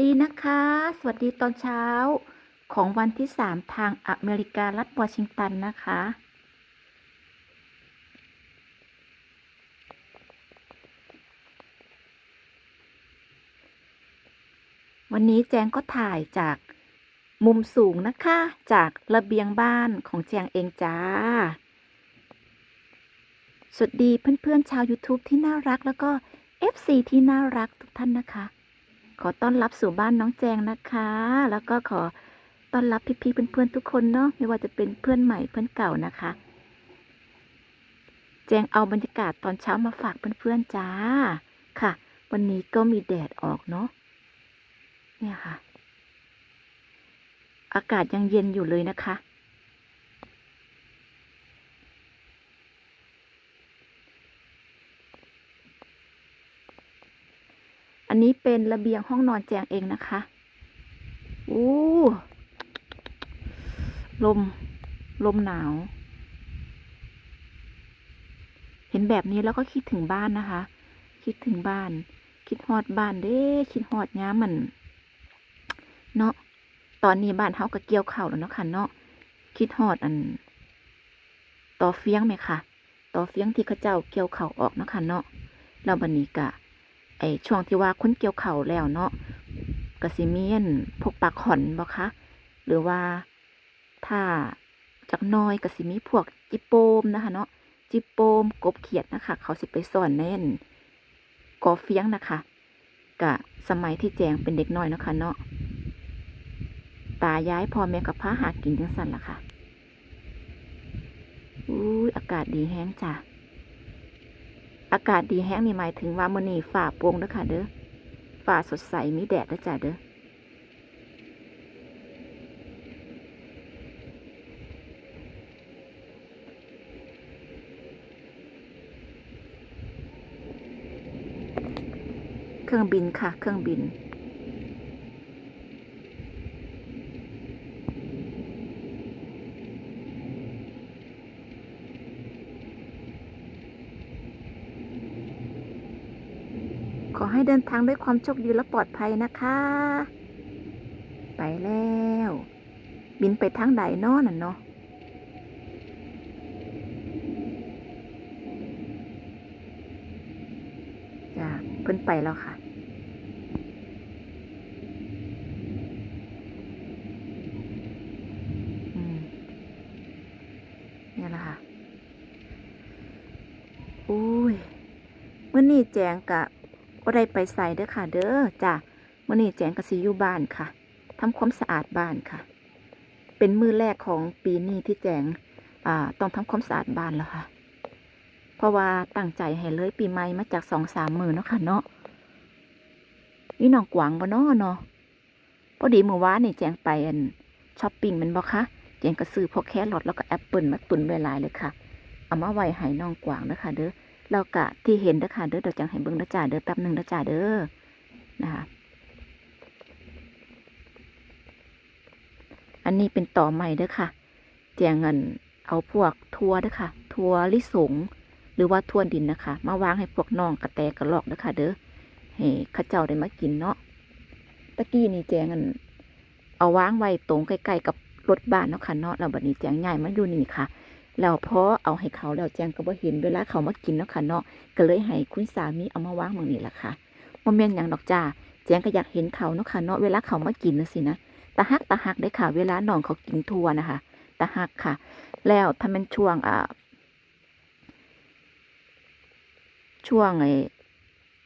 ดีนะคะ สวัสดีตอนเช้าของวันที่3ทางอเมริการัฐวอชิงตันนะคะ วันนี้แจงก็ถ่ายจากมุมสูงนะคะ จากระเบียงบ้านของแจงเองจ้า สวัสดีเพื่อนๆชาว YouTube ที่น่ารักแล้วก็ FC ที่น่ารักทุกท่านนะคะ ขอต้อนรับสู่บ้านน้องแจงนะคะ แล้วก็ขอต้อนรับพี่ๆเพื่อนๆทุกคนเนาะไม่ว่าจะเป็นเพื่อนใหม่เพื่อนเก่านะคะ แจงเอาบรรยากาศตอนเช้ามาฝากเพื่อนๆจ้าค่ะ วันนี้ก็มีแดดออกเนาะเนี่ยค่ะ อากาศยังเย็นอยู่เลยนะคะ อันนี้เป็นระเบียงห้องนอนแจงเองนะคะอู้ลม ลมหนาว เห็นแบบนี้แล้วก็คิดถึงบ้านนะคะ คิดถึงบ้าน คิดฮอดบ้านเด้คิดฮอดย้ามัน เนาะตอนนี้บ้านเฮาก็เกี่ยวเข้าแล้วเนาะค่ะเนาะคิดฮอดอัน ต่อเฟียงไหมคะต่อเฟียงที่ขาเจ้าเกี่ยวเข้าออกเนาะค่ะเนาะแล้วบันนี้กะ ไอช่วงที่ว่าคนเกี่ยวเข่าแล้วเนาะกระสิเมียนพวกปลาขอนบ่คะหรือว่าถ้าจากน้อยกระสิมีพวกจิโปมนะคะเนาะจิโปมกบเขียดนะคะ เขาสิไปสอนแน่นกอเฟียงนะคะกะสมัยที่แจงเป็นเด็กน้อยเนาะคะเนาะตาย้ายพ่อแม่กับพาหากินจังสันล่ะค่ะอุ้ยอากาศดีแห้งจ้ะ อากาศดีแห้งนี่หมายถึงว่ามื้อนี้ฝ่าโปร่งเด้อค่ะเด้อฝ่าสดใสมีแดดนะจ้ะเด้อเครื่องบินค่ะ เครื่องบิน ขอให้เดินทางด้วยความโชคดีและปลอดภัยนะคะ ไปแล้ว บินไปทางใดเนอน่ะเนาะจ้าเพิ่นไปแล้วค่ะอืมเนี่ยแหละค่ะ อุ้ยเมื่อนี้แจงกะ ก็ได้ไปใส่เด้อค่ะ เด้อจ้ะมื่อนี้แจงกระสิอยู่บ้านค่ะทำความสะอาดบ้านค่ะ เป็นมือแรกของปีนี้ที่แจงอ่าต้องทำความสะอาดบ้านแล้วค่ะ เพราะว่าตั้งใจให้เลยปีใหม่มาจากสองสามมือเนาะค่ะเนาะนี่น้องกวางบ่เนาะเนาะพอดีเมื่อวานนี่แจงไปอันช้อปปิ้งมันบ่คะแจงก็ซื้อพวกแครอทแล้วก็แอปเปิลมาตุนไว้หลายเลยค่ะ เอามาไว้ให้น้องกวางนะคะเด้อ แล้วกะที่เห็นเด้อค่ะเด้อเดี๋ยวจังให้เบิ่งเด้อจ้าเด้อแป๊บหนึ่งเด้อจ้าเด้อนะคะอันนี้เป็นต่อใหม่เด้อค่ะแจงเงินเอาพวกทัวเด้อค่ะ ทัวลิสงหรือว่าทัวดินนะคะ มาวางให้พวกน้องกระแตกระลอกเด้อค่ะ เด้อให้ข้าเจ้าได้มากินเนาะตะกี้นี่แจงเงินเอาวางไว้ตรงใกล้ๆกับรถบ้านเนาะค่ะเนาะแล้วบัดนี้แจงย้ายมาอยู่นี่ค่ะ แล้วพอเอาให้เขาแล้วแจงก็บ่เห็นเวลาเขามากินเนาะค่ะเนาะก็เลยให้คุณสามีเอามาวางหมองนี้แหละค่ะบ่แม่นหยังดอกจ้าแจงก็อยากเห็นเขาเนาะค่ะเนาะเวลาเขามากินน่ะสินะตาฮักตาฮักได้ค่ะ เวลาน้องเขากินทัวนะคะตาฮักค่ะ แล้วถ้าเป็นช่วงอ่าช่วงไอ้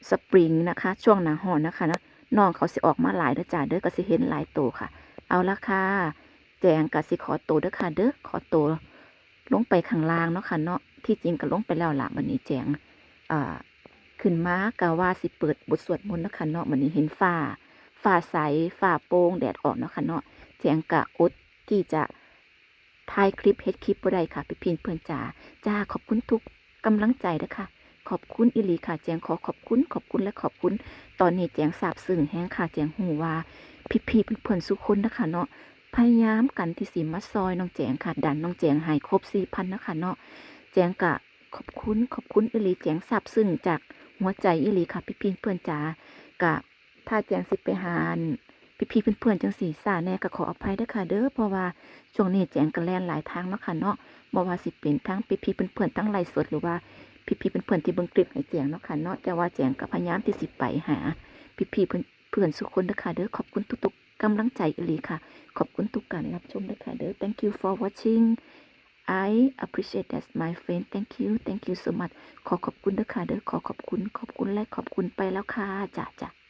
สปริงนะคะ ช่วงหนาหอนนะคะนะน้องเขาสิออกมาหลายเด้อจ้าเด้อก็สิเห็นหลายโตวค่ะ เอาละค่ะแจงก็สิขอโตเด้อค่ะเด้อขอโต ลงไปข้างล่างเนาะค่ะเนาะที่จริงก็ลงไปแล้วล่ะวันนี้แจงอ่าขึ้นมากะว่าสิเปิดบทสวดมนต์เนาะค่ะเนาะวันนี้เห็นฟ้าฟ้าใสฟ้าโปร่งแดดออกเนาะค่ะเนาะแจงกะอดที่จะถ่ายคลิปเฮ็ดคลิปบ่ได้ค่ะพี่พินเพื่อนจ๋าจ้าขอบคุณทุกกำลังใจนะคะขอบคุณอิลีค่ะแจงขอขอบคุณขอบคุณและขอบคุณ ตอนนี้แจงสาบซึ้งแห้งค่ะแจงหูว่าพี่ๆเพื่อนๆสุกคนนะคะเนาะ พยายามกันที่สีมาซอยน้องแจงค่ะ ดันน้องแจงให้ครบสี่พันนะคะเนาะแจงกะขอบคุณขอบคุณอิลีแจงซาบซึ้งจากหัวใจอิลีค่ะ พี่พินเพื่อนจ๋ากะถ้าแจงสิไปหาอันพี่ๆเพื่อนๆจังสี่สาแน่ก็ขออภัยด้อค่ะเด้อเพราะว่าช่วงนี้แจงก็แลนหลายทางเนาะค่ะเนาะบ่ว่าสิเป็นทั้งพี่ๆเพื่อนๆทั้งไลฟ์สดหรือว่าพี่ๆเพื่อนๆที่เบิ่งคลิปให้แจงเนาะค่ะเนาะแต่ว่าแจงก็พยายามที่สิไปหา พี่ๆเพื่อนๆทุกคนเด้อค่ะเด้อขอบคุณทุกๆ กำลังใจอีหลีค่ะ ขอบคุณทุกการรับชมเด้อค่ะเด้อ thank you for watching I appreciate that my friend thank you thank you so much ขอขอบคุณเด้อค่ะเด้อขอขอบคุณ ขอบคุณและขอบคุณไปแล้วค่ะจ้ะจ้ะ